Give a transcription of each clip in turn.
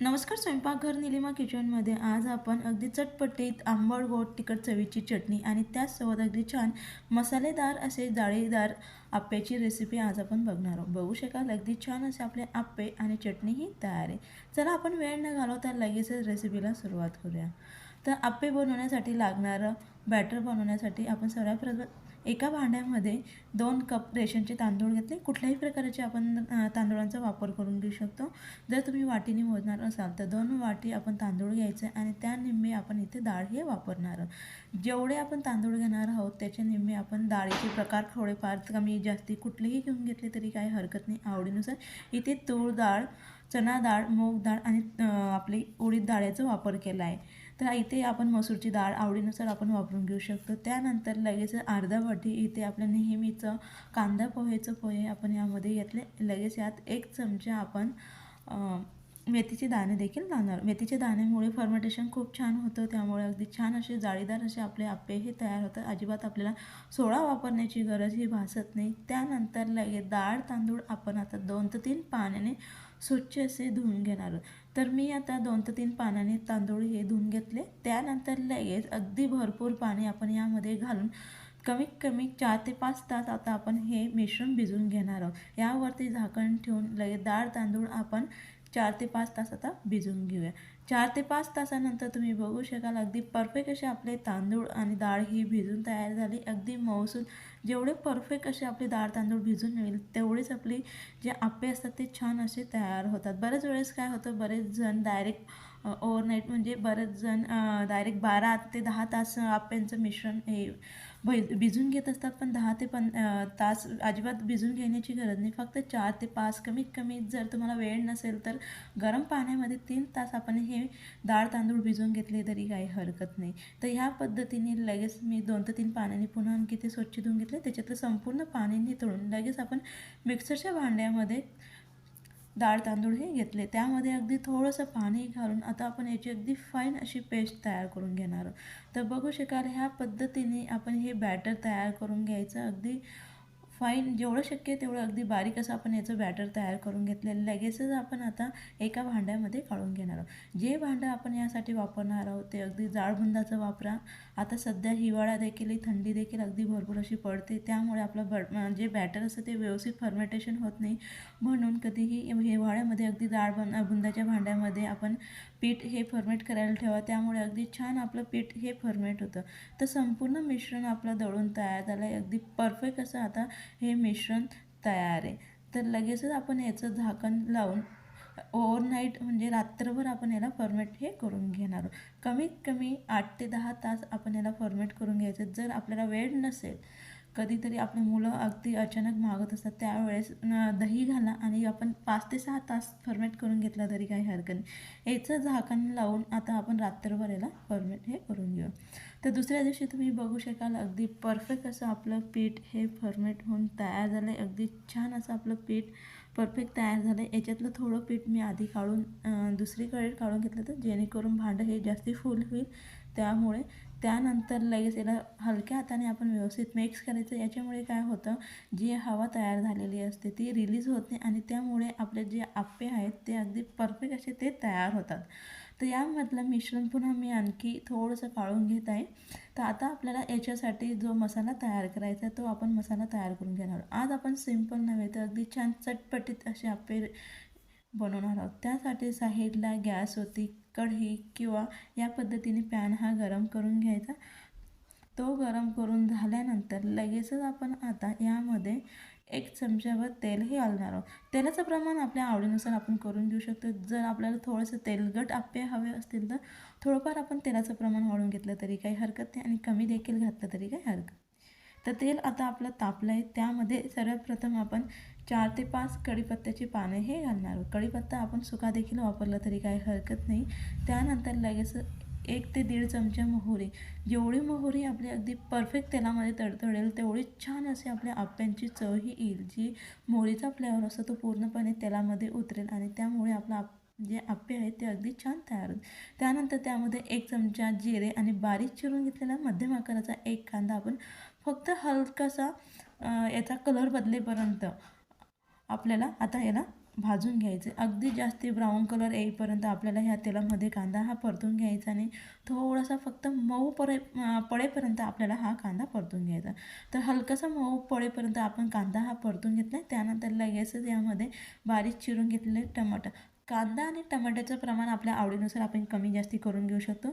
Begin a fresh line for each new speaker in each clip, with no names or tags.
नमस्कार स्वयंपाकघर निलिमा किचनमध्ये आज आपण अगदी चटपटीत आंबट गोड तिखट चवीची चटणी आणि त्याचसोबत अगदी छान मसालेदार असे जाळीदार आप्याची रेसिपी आज आपण बघणार आहोत. बघू शकाल अगदी छान असे आपले आप्पे आणि चटणीही तयार आहे. चला आपण वेळ न घालवता लगेचच रेसिपीला सुरुवात करूया. तर आप्पे बनवण्यासाठी लागणारं बॅटर बनवण्यासाठी आपण सर्वप्रथम एका भांड्यामध्ये दोन कप रेशनचे तांदूळ घेतले. कुठल्याही प्रकारचे आपण तांदूळांचा वापर करून घेऊ शकतो. जर तुम्ही वाटीने मोजणार असाल तर दोन वाटी आपण तांदूळ घ्यायचे आणि त्या निम्मे आपण इथे डाळ हे वापरणार. आहोत जेवढे आपण तांदूळ घेणार आहोत त्याच्या निम्मे आपण डाळीचे प्रकार थोडेफार कमी जास्ती कुठलेही घेऊन घेतले तरी काही हरकत नाही. आवडीनुसार इथे तूर डाळ चणा डाळ मूग डाळ आणि आपली उडीद डाळ्याचा वापर केला आहे. तर इथे आपण मसूरची डाळ आवडीनुसार आपण वापरून घेऊ शकतो. त्यानंतर लगेच अर्धा वाटी इथे आपल्या नेहमीचं कांदा पोहेचं पोहे आपण यामध्ये घेतले. लगेच यात एक चमचा आपण मेथीचे दाणे देखील घालणार. मेथीच्या दाण्यामुळे फर्मेंटेशन खूप छान होतं. त्यामुळे अगदी छान असे जाळीदार असे आपले आप्पे हे तयार होतात. अजिबात आपल्याला सोडा वापरण्याची गरज ही भासत नाही. त्यानंतर लगेच डाळ तांदूळ आपण आता दोन ते तीन पाण्याने स्वच्छ असे धुवून घेणार आहोत. तर मी आता दोन ते तीन पाण्याने तांदूळ हे धुवून घेतले. त्यानंतर लगेच अगदी भरपूर पाणी आपण यामध्ये घालून कमीत कमी चार ते पाच तास आता आपण हे मिश्रण भिजवून घेणार आहोत. यावरती झाकण ठेवून लगेच डाळ तांदूळ आपण चार ते पाच तास आता भिजवून घेऊया. चार ते पाच तासानंतर तुम्ही बघू शकाल अगदी परफेक्ट असे आपले तांदूळ आणि डाळ ही भिजून तयार झाली. अगदी मऊसून जेवढे परफेक्ट असे आपले डाळ तांदूळ भिजून मिळेल तेवढेच आपली जे आप्पे असतात ते छान असे तयार होतात. बरेच वेळेस काय होतं बरेच जण डायरेक्ट ओव्हरनाईट म्हणजे बरेच जण डायरेक्ट बारा ते दहा तास आप्यांचं मिश्रण हे भै भिजून घेत असतात. पण दहा ते पन तास अजिबात भिजून घेण्याची गरज नाही. फक्त चार ते पाच कमीत कमी जर तुम्हाला वेळ नसेल तर गरम पाण्यामध्ये तीन तास आपण हे डाळ तांदूळ भिजून घेतले तरी काही हरकत नाही. तर ह्या पद्धतीने लगेच मी दोन ते तीन पाण्याने पुन्हा आणखी ते स्वच्छ धुवून घेतले. त्याच्यातलं संपूर्ण पाणी तळून लगेच आपण मिक्सरच्या भांड्यामध्ये डाळ तांदूळ हे घेतले. त्यामध्ये अगदी थोडंसं पाणी घालून आता आपण याची अगदी फाईन अशी पेस्ट तयार करून घेणार आहोत. तर बघू शकाल ह्या पद्धतीने आपण हे बॅटर तयार करून घ्यायचं. अगदी फाईन जेवढं शक्य तेवढं अगदी बारीक असं आपण याचं बॅटर तयार करून घेतलेलं. लगेचच आपण आता एका भांड्यामध्ये काढून घेणार आहोत. जे भांडं आपण यासाठी वापरणार आहोत ते अगदी जाळबुंदाचं वापरा. आता सध्या हिवाळा देखील थंडी देखील अगदी भरपूर अशी पडते. त्यामुळे आपलं ब जे बॅटर असतं ते व्यवस्थित फर्मेंटेशन होत नाही. म्हणून कधीही हिवाळ्यामध्ये अगदी जाड बुंदाच्या भांड्यामध्ये आपण पीठ हे फर्मेट करायला ठेवा. त्यामुळे अगदी छान आपलं पीठ हे फर्मेट होतं. तर संपूर्ण मिश्रण आपलं दळून तयार झालं आहे अगदी परफेक्ट असं आता हे मिश्रण तयार आहे. तर लगेचच आपण याचं झाकण लावून ओव्हरनाईट म्हणजे रात्रभर आपण याला फॉर्मेट हे करून घेणार आहोत. कमीत कमी आठ ते दहा तास आपण याला फॉर्मेट करून घ्यायचं. जर आपल्याला वेळ नसेल कधीतरी आपली मुलं अगदी अचानक मागत असतात त्यावेळेस दही घाला आणि आपण पाच ते सहा तास फर्मेट करून घेतला तरी काही हरकत नाही. याचं झाकण लावून आता आपण रात्रभर याला फर्मेट हे करून घेऊ. तर दुसऱ्या दिवशी तुम्ही बघू शकाल अगदी परफेक्ट असं आपलं पीठ हे फर्मेट होऊन तयार झालं आहे अगदी छान असं आपलं पीठ परफेक्ट तयार झालं आहे याच्यातलं थोडं पीठ मी आधी काढून दुसरीकडे काढून घेतलं तर जेणेकरून भांडं हे जास्ती फुल होईल. त्यामुळे त्यानंतर लगेच याला हलक्या हाताने आपण व्यवस्थित मिक्स करायचं. याच्यामुळे काय होतं जी हवा तयार झालेली असते ती रिलीज होत नाही आणि त्यामुळे आपले जे आप्पे आहेत ते अगदी परफेक्ट असे ते तयार होतात. तर यामधलं मिश्रण पुन्हा मी आणखी थोडंसं काढून घेत आहे. तर आता आपल्याला याच्यासाठी जो मसाला तयार करायचा आहे तो आपण मसाला तयार करून घेणार आहोत. आज आपण सिंपल नव्हे तर अगदी छान चटपटीत असे आप्पे बनवणार आहोत. त्यासाठी साईडला गॅस होती कढई किंवा या पद्धतीने पॅन हा गरम करून घ्यायचा. तो गरम करून झाल्यानंतर लगेचच आपण आता यामध्ये एक चमच्यावर तेलही घालणार आहोत. तेलाचं प्रमाण आपल्या आवडीनुसार आपण करून घेऊ शकतो. जर आपल्याला थोडंसं तेलगट आप्पे हवे असतील तर थोडंफार आपण तेलाचं प्रमाण वाढून घेतलं तरी काही हरकत नाही आणि कमी देखील घातलं तरी काही हरकत तर तेल आता आपलं तापलं आहे त्यामध्ये सर्वात प्रथम आपण चार ते पाच कढीपत्त्याची पाने हे घालणार आहोत. कढीपत्ता आपण सुका देखील वापरला तरी काही हरकत नाही. त्यानंतर लगेच एक ते दीड चमचा मोहरी. जेवढी मोहरी आपली अगदी परफेक्ट तेलामध्ये तडतडेल तेवढी छान अशी आपल्या आप्यांची चवही येईल. जी मोहरीचा फ्लेवर असतो तो पूर्णपणे तेलामध्ये उतरेल आणि त्यामुळे आपला आप जे आप्पे आहेत ते अगदी छान तयार होईल त्यानंतर त्यामध्ये एक चमचा जिरे आणि बारीक चिरून घेतलेला मध्यम आकाराचा एक कांदा आपण फक्त हलकासा याचा कलर बदलेपर्यंत आपल्याला आता याला भाजून घ्यायचे. अगदी जास्ती ब्राऊन कलर येईपर्यंत आपल्याला ह्या तेलामध्ये कांदा हा परतून घ्यायचा आणि थोडासा फक्त मऊ पडे पडेपर्यंत आपल्याला हा कांदा परतून घ्यायचा. तर हलकासा मऊ पडेपर्यंत आपण कांदा हा परतून घेतला त्यानंतर लगेचच यामध्ये बारीक चिरून घेतलेले टमाटर कांदा आणि टमाट्याचं प्रमाण आपल्या आवडीनुसार आपण कमी जास्ती करून घेऊ शकतो.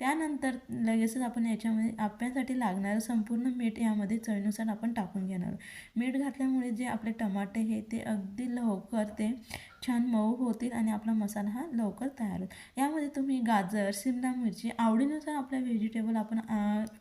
त्यानंतर लगेचच आपण याच्यामध्ये आप्यासाठी लागणारं संपूर्ण मीठ यामध्ये चवीनुसार आपण टाकून घेणार. मीठ घातल्यामुळे जे आपले टमाटे हे ते अगदी लवकर ते छान मऊ होतील आणि आपला मसाला हा लवकर तयार होईल. यामध्ये तुम्ही गाजर शिमला मिरची आवडीनुसार आपल्या व्हेजिटेबल आपण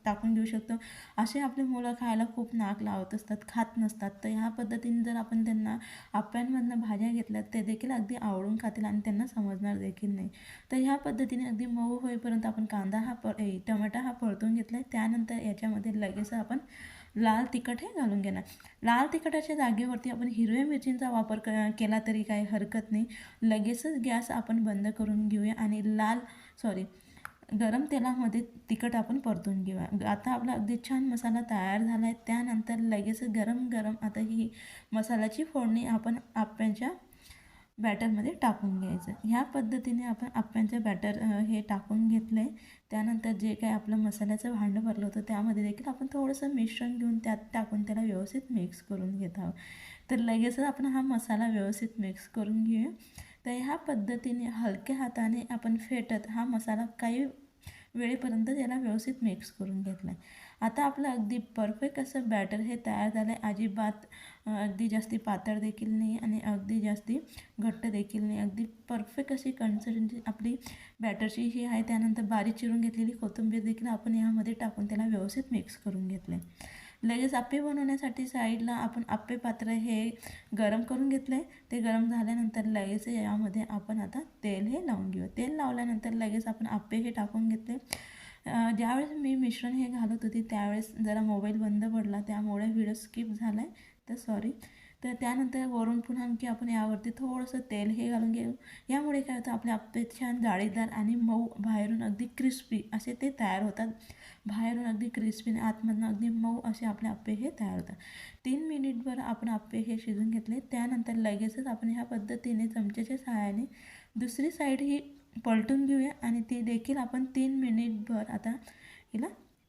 टाकून घेऊ शकतो. असे आपले मुलं खायला खूप नाक लावत असतात खात नसतात. तर ह्या पद्धतीने जर आपण त्यांना आप्यांमधनं भाज्या घेतल्या ते देखील अगदी आवडून खातील आणि त्यांना समजणार देखील नाही. तर ह्या पद्धतीने अगदी मऊ होईपर्यंत आपण कांदा हा प टमाटा हा परतून घेतला आहे त्यानंतर याच्यामध्ये लगेच आपण लाल तिखट हे घालून घेणार. लाल तिखटाच्या जागेवरती आपण हिरव्या मिरचींचा वापर क केला तरी काही हरकत नाही. लगेचच गॅस आपण बंद करून घेऊया आणि लाल सॉरी गरम तेलामध्ये तिखट आपण परतून घेऊया. आता आपला अगदी छान मसाला तयार झाला आहे त्यानंतर लगेच गरम गरम आता ही मसाल्याची फोडणी आपण आप्यांच्या बॅटरमध्ये टाकून घ्यायचं. ह्या पद्धतीने आपण आप्यांचं बॅटर हे टाकून घेतलं आहे त्यानंतर जे काही आपलं मसाल्याचं भांडं भरलं होतं त्यामध्ये देखील आपण थोडंसं मिश्रण घेऊन त्यात टाकून त्याला व्यवस्थित मिक्स करून घेत आहोत. तर लगेचच आपण हा मसाला व्यवस्थित मिक्स करून घेऊया. तर ह्या पद्धतीने हलक्या हाताने आपण फेटत हा मसाला काही वेळेपर्यंत त्याला व्यवस्थित मिक्स करून घेतला आहे आता आपलं अगदी परफेक्ट असं बॅटर हे तयार झालं आहे अजिबात अगदी जास्ती पातळ देखील नाही आणि अगदी जास्ती घट्ट देखील नाही. अगदी परफेक्ट अशी कन्सिस्टन्सी आपली बॅटरची ही आहे. त्यानंतर बारीक चिरून घेतलेली कोथिंबीर देखील आपण यामध्ये टाकून त्याला व्यवस्थित मिक्स करून घेतलं आहे लगेच आप्पे बनवण्यासाठी साईडला आपण आप्पे पात्र हे गरम करून घेतलं आहे ते गरम झाल्यानंतर लगेच यामध्ये आपण आता तेल हे लावून घेऊ तेल लावल्यानंतर लगेच आपण आप्पे हे टाकून घेतले. ज्यावेळेस मी मिश्रण हे घालत होती त्यावेळेस जरा मोबाईल बंद पडला. त्यामुळे व्हिडिओ स्किप झाला आहे तर सॉरी तर त्यानंतर वरून पुन्हा आणखी आपण यावरती थोडंसं तेल हे घालून घेऊ. यामुळे काय होतं आपले आप्पे छान जाळीदार आणि मऊ बाहेरून अगदी क्रिस्पी असे ते तयार होतात. बाहेरून अगदी क्रिस्पी आणि आतमधनं अगदी मऊ असे आपले आप्पे हे तयार होतात. तीन मिनिटभर आपण आप्पे हे शिजून घेतले. त्यानंतर लगेचच आपण ह्या पद्धतीने चमच्याच्या सहाय्याने दुसरी साईड ही पलटून घेऊया आणि ती देखील आपण तीन मिनिटभर आता हिला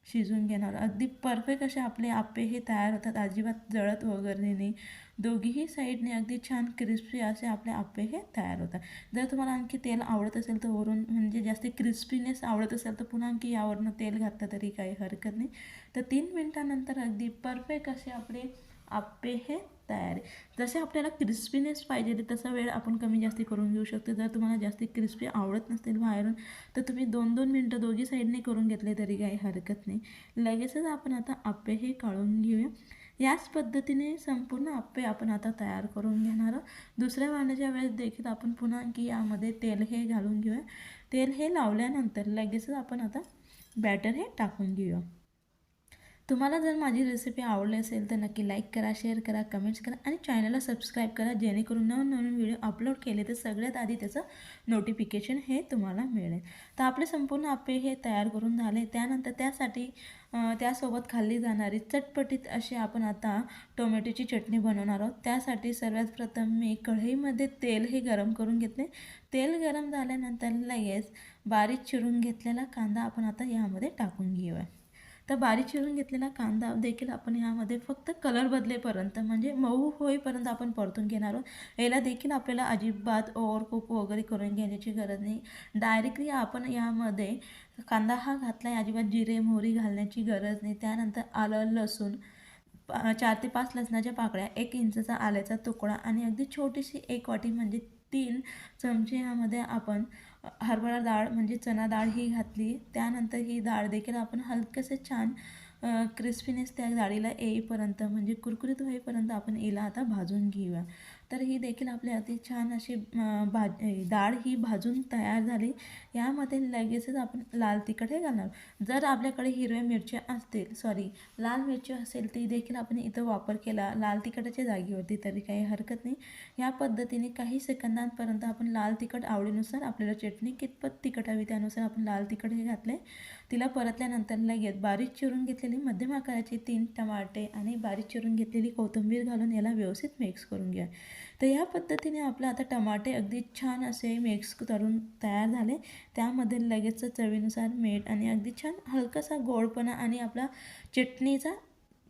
शिजून घेणार. अगदी परफेक्ट असे आपले आप्पे हे तयार होतात. अजिबात जळत वगैरे नाही. दोघीही साईडने अगदी छान क्रिस्पी असे आपले आप्पे हे तयार होतात. जर तुम्हाला आणखी तेल आवडत असेल तर वरून म्हणजे जास्त क्रिस्पीनेस आवडत असेल तर पुन्हा आणखी यावरनं तेल घातलं तरी काही हरकत नाही. तर तीन मिनटानंतर अगदी परफेक्ट असे आपले आप्पे हे तयार आहे. जसे आपल्याला क्रिस्पीनेस पाहिजे तसा वेळ आपण कमी जास्ती करून घेऊ शकतो. जर तुम्हाला जास्ती क्रिस्पी आवडत नसतील बाहेरून तर तुम्ही दोन दोन मिनटं दोघी साईडने करून घेतले तरी काही हरकत नाही. लगेचच आपण आता आप्पे हे काढून घेऊया. याच पद्धतीने संपूर्ण आप्पे आपण आता तयार करून घेणार दुसऱ्या वाढण्याच्या वेळेस देखील आपण पुन्हा की यामध्ये तेल हे घालून घेऊया. तेल हे लावल्यानंतर लगेचच आपण आता बॅटर हे टाकून घेऊया. तुम्हाला जर माझी रेसिपी आवडली असेल तर नक्की लाईक करा शेअर करा कमेंट्स करा आणि चॅनलला सबस्क्राईब करा जेणेकरून नवनवीन व्हिडिओ अपलोड केले तर सगळ्यात आधी त्याचं नोटिफिकेशन हे तुम्हाला मिळेल. तर आपले संपूर्ण आपे हे तयार करून झाले. त्यानंतर त्यासाठी त्यासोबत खाल्ली जाणारी चटपटीत अशी आपण आता टोमॅटोची चटणी बनवणार आहोत. त्यासाठी सर्वात प्रथम मी कढईमध्ये तेल हे गरम करून घेतले. तेल गरम झाल्यानंतर लगेच बारीक चिरून घेतलेला कांदा आपण आता यामध्ये टाकून घेऊया. तर बारीक चिरून घेतलेला कांदा देखील आपण यामध्ये फक्त कलर बदलेपर्यंत म्हणजे मऊ होईपर्यंत आपण परतून घेणार आहोत. याला देखील आपल्याला अजिबात ओवर कुक वगैरे करून घेण्याची गरज नाही. डायरेक्टली आपण यामध्ये कांदा हा घातला आहे अजिबात जिरे मोहरी घालण्याची गरज नाही. त्यानंतर आलं लसूण चार ते पाच लसणाच्या पाकळ्या एक इंचचा आल्याचा तुकडा आणि अगदी छोटीशी एक वाटी म्हणजे तीन चमचे यामध्ये आपण हरभरा डाळ म्हणजे चना डाळ ही घातली. त्यानंतर ही डाळ देखील आपण हलकंसं छान क्रिस्पीनेस त्या डाळीला येईपर्यंत म्हणजे कुरकुरीत होईपर्यंत आपण हिला आता भाजून घेऊया. तर ही देखील आपली अति छान अशी भाज डाळ ही भाजून तयार झाली. यामध्ये लगेचच आपण लाल तिखट हे घालणार. जर आपल्याकडे हिरव्या मिरच्या असतील सॉरी लाल मिरची असेल ती देखील आपण इथं वापर केला. लाल तिखटाच्या जागेवरती तरी काही हरकत नाही. या पद्धतीने काही सेकंदांपर्यंत आपण लाल तिखट आवडीनुसार आपल्याला चटणी कितपत तिखट हवी त्यानुसार आपण लाल तिखट हे घातले. तिला परतल्यानंतर लगेच बारीक चिरून घेतलेली मध्यम आकाराची तीन टमाटे आणि बारीक चिरून घेतलेली कोथिंबीर घालून याला व्यवस्थित मिक्स करून घ्या. तर या पद्धतीने आपलं आता टमाटे अगदी छान असे मिक्स करून तयार झाले. त्यामध्ये लगेच चवीनुसार मीठ आणि अगदी छान हलकासा गोडपणा आणि आपला चटणीचा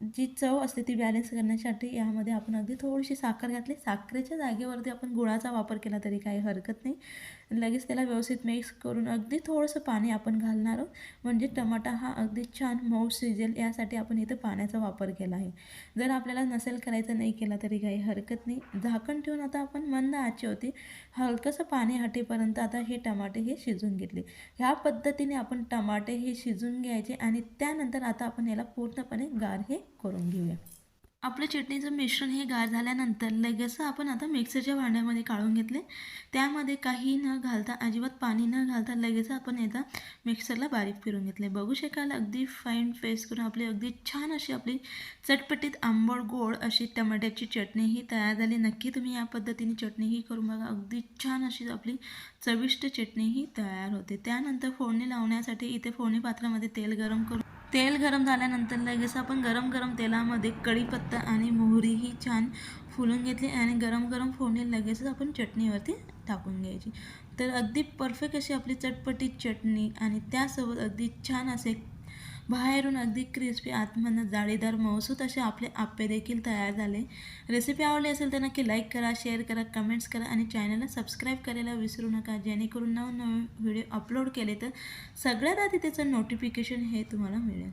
जी चव असते ती बॅलन्स करण्यासाठी यामध्ये आपण अगदी थोडीशी साखर घातली. साखरेच्या जागेवरती आपण गुळाचा वापर केला तरी काही हरकत नाही. लगेच त्याला व्यवस्थित मिक्स करून अगदी थोडंसं पाणी आपण घालणार आहोत. म्हणजे टमाटा हा अगदी छान मऊ शिजेल यासाठी आपण इथं पाण्याचा वापर केला आहे. जर आपल्याला नसेल करायचं नाही केला तरी काही हरकत नाही. झाकण ठेवून आता आपण मंद आची होती हलकंसं पाणी हटेपर्यंत आता हे टमाटे हे शिजून घेतले. ह्या पद्धतीने आपण टमाटे हे शिजून घ्यायचे आणि त्यानंतर आता आपण याला पूर्णपणे गार हे करून घेऊया. आपलं चटणीचं मिश्रण हे गार झाल्यानंतर लगेच आपण आता मिक्सरच्या भांड्यामध्ये काढून घेतले. त्यामध्ये काही न घालता अजिबात पाणी न घालता लगेच आपण येता मिक्सरला बारीक फिरून घेतले. बघू शकाल अगदी फाईन पेस्ट करून आपली अगदी छान अशी आपली चटपटीत आंबट गोड अशी टमाट्याची चटणी ही तयार झाली. नक्की तुम्ही या पद्धतीने चटणी ही करून बघा. अगदी छान अशी आपली चविष्ट चटणी ही तयार होते. त्यानंतर फोडणी लावण्यासाठी इथे फोडणी पात्रामध्ये तेल गरम करून तेल गरम झाल्यानंतर लगेच आपण गरम गरम तेलामध्ये कढीपत्ता आणि मोहरी ही छान फुलून घेतली आणि गरम गरम फोडणी लगेचच आपण चटणीवरती टाकून घ्यायची. तर अगदी परफेक्ट अशी आपली चटपटीत चटणी आणि त्यासोबत अगदी छान असे बाहेरून अगदी क्रिस्पी आतमधनं जाळीदार मऊसूत असे आपले आप्पे देखील तयार झाले. रेसिपी आवडली असेल तर नक्की लाईक करा शेअर करा कमेंट्स करा आणि चॅनलला सबस्क्राईब करायला विसरू नका. जेणेकरून नवनवीन व्हिडिओ अपलोड केले तर सगळ्यात आधी त्याचं नोटिफिकेशन हे तुम्हाला मिळेल.